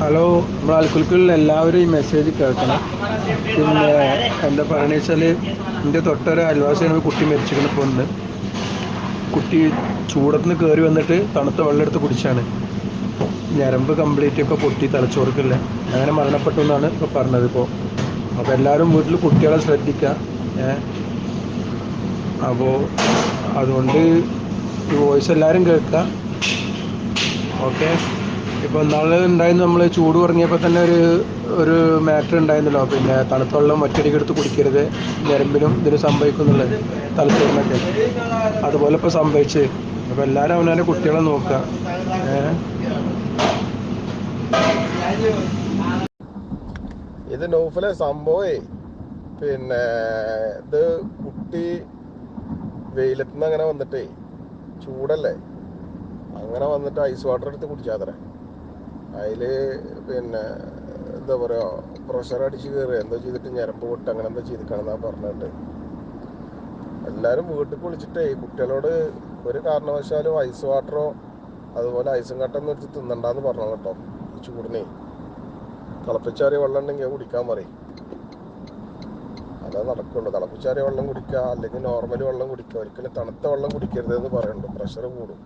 Hello നമ്മൾ അൽക്കുൽക്കുള്ള എല്ലാവരും ഈ മെസ്സേജ് കേൾക്കണം. പിന്നെ എന്താ പറയുക വെച്ചാൽ എന്റെ തൊട്ടൊരു അയൽവാസിയാണ് കുട്ടി മരിച്ചിരിക്കുന്ന ഉണ്ട്. കുട്ടി ചൂടത്തുനിന്ന് കയറി വന്നിട്ട് തണുത്ത വെള്ളം എടുത്ത് കുടിച്ചാണ്. ഞരമ്പ് കംപ്ലീറ്റ് ഇപ്പോൾ പൊട്ടി തലച്ചോർക്കില്ല അങ്ങനെ മരണപ്പെട്ടു എന്നാണ് ഇപ്പോൾ പറഞ്ഞത് ഇപ്പോൾ അപ്പോൾ എല്ലാവരും വീട്ടിൽ കുട്ടികളെ ശ്രദ്ധിക്കുക അപ്പോൾ അതുകൊണ്ട് ഈ വോയിസ് എല്ലാവരും കേൾക്കുക ഓക്കെ ഇപ്പോൾ നാളെ ഉണ്ടായിരുന്നു നമ്മൾ ചൂട് കുറഞ്ഞപ്പോൾ തന്നെ ഒരു ഒരു മാറ്റർ ഉണ്ടായിരുന്നല്ലോ പിന്നെ തണുത്ത വെള്ളം ഒറ്റയടിക്ക് എടുത്ത് കുടിക്കരുത് ഞരമ്പിനും ഇതിന് സംഭവിക്കുന്നുള്ളത് തലച്ചോറിനൊക്കെ. അതുപോലെ ഇപ്പോൾ സംഭവിച്ച്. അപ്പോൾ എല്ലാവരും അവനവന്റെ കുട്ടികളെ നോക്കുക. ഇത് നൗഫലെ സംഭവേ. പിന്നെ ഇത് കുട്ടി വെയിലത്തുനിന്ന് അങ്ങനെ വന്നിട്ടേ ചൂടല്ലേ? അങ്ങനെ വന്നിട്ട് ഐസ് വാട്ടർ എടുത്ത് കുടിച്ചാത്രേ അതിൽ പിന്നെ എന്താ പറയുക പ്രഷർ അടിച്ച് കയറുക എന്തോ ചെയ്തിട്ട് ഞരമ്പ് പൊട്ട് അങ്ങനെ എന്തോ ചെയ്തിക്കണമെന്നാ പറഞ്ഞിട്ട്. എല്ലാവരും വീട്ടിൽ കുളിച്ചിട്ടേ കുട്ടികളോട് ഒരു കാരണവശാലും ഐസ് വാട്ടറോ അതുപോലെ ഐസും കട്ടൊന്നും എടുത്ത് തിന്നണ്ടെന്ന് പറഞ്ഞു കേട്ടോ ചൂടിനെ. തിളപ്പിച്ചാറിയ വെള്ളം ഉണ്ടെങ്കിൽ കുടിക്കാൻ പറയും. അതേ നടക്കുള്ളൂ. തിളപ്പിച്ചാറിയ വെള്ളം കുടിക്കുക അല്ലെങ്കിൽ നോർമൽ വെള്ളം കുടിക്കുക. ഒരിക്കലും തണുത്ത വെള്ളം കുടിക്കരുതെന്ന് പറയുന്നുണ്ട്. പ്രഷർ കൂടും.